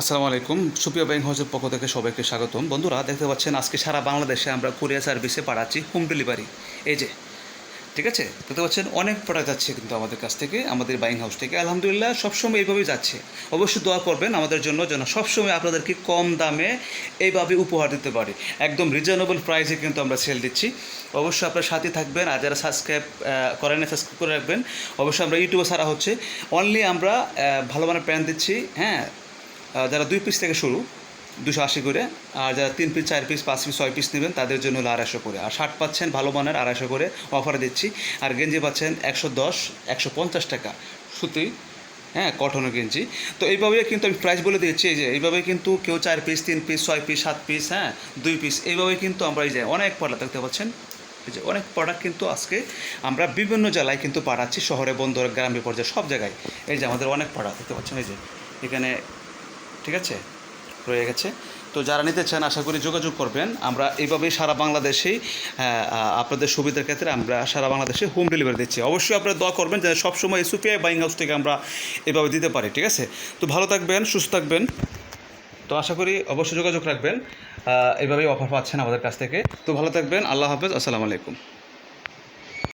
আসসালামু আলাইকুম। সুপ্রিয় ব্যাংক হাউসের পক্ষ থেকে সবাইকে স্বাগতম। বন্ধুরা, দেখতে পাচ্ছেন, আজকে সারা বাংলাদেশে আমরা কুরিয়ার সার্ভিসে পাঠাচ্ছি হোম ডেলিভারি। এই যে, ঠিক আছে? দেখতে পাচ্ছেন, অনেক প্রোডাক্ট যাচ্ছে কিন্তু আমাদের কাছ থেকে, আমাদের বাইং হাউস থেকে। আলহামদুলিল্লাহ, সবসময় এইভাবেই যাচ্ছে। অবশ্যই দোয়া করবেন আমাদের জন্য যেন সবসময় আপনাদেরকে কম দামে এইভাবে উপহার দিতে পারি। একদম রিজনেবল প্রাইসে কিন্তু আমরা সেল দিচ্ছি। অবশ্যই আপনার সাথে থাকবেন আর যারা সাবস্ক্রাইব করেন সাবস্ক্রাইব করে রাখবেন, অবশ্যই আমরা ইউটিউবে সারা হচ্ছে। অনলি আমরা ভালো মানের প্যান্ট দিচ্ছি হ্যাঁ? যারা দুই পিস থেকে শুরু, দুশো আশি করে, আর যারা তিন পিস চার পিস পাঁচ পিস ছয় পিস নেবেন, তাদের জন্য হলো আড়াইশো করে। আর শার্ট পাচ্ছেন ভালো মানের আড়াইশো করে অফার দিচ্ছি। আর গেঞ্জি পাচ্ছেন একশো দশ, একশো পঞ্চাশ টাকা সুতি হ্যাঁ কটনের গেঞ্জি। তো এইভাবে কিন্তু আমি প্রাইস বলে দিয়েছি, এই যে এইভাবে কিন্তু কেউ চার পিস তিন পিস ছয় পিস সাত পিস হ্যাঁ দুই পিস এইভাবে কিন্তু আমরা এই যে অনেক প্রোডাক্ট দেখতে পাচ্ছেন। এই যে অনেক প্রোডাক্ট কিন্তু আজকে আমরা বিভিন্ন জেলায় কিন্তু পাঠাচ্ছি, শহরে, বন্দর, গ্রামে, পর্যায়ে, সব জায়গায়। এই যে আমাদের অনেক প্রোডাক্ট দেখতে পাচ্ছেন, এই যে এখানে ঠিক আছে? রয়ে গেছে। তো যারা নিতে চান, আশা করি যোগাযোগ করবেন। আমরা এইভাবেই সারা বাংলাদেশেই আপনাদের সুবিধার ক্ষেত্রে আমরা সারা বাংলাদেশে হোম ডেলিভারি দিচ্ছি। অবশ্যই আপনারা দোয়া করবেন যে সবসময় এসুপিআই বাইং হাউস থেকে আমরা এভাবে দিতে পারি, ঠিক আছে? তো ভালো থাকবেন, সুস্থ থাকবেন। তো আশা করি অবশ্যই যোগাযোগ রাখবেন। এভাবেই অফার পাচ্ছেন আমাদের কাছ থেকে। তো ভালো থাকবেন, আল্লাহ হাফেজ, আসসালামু আলাইকুম।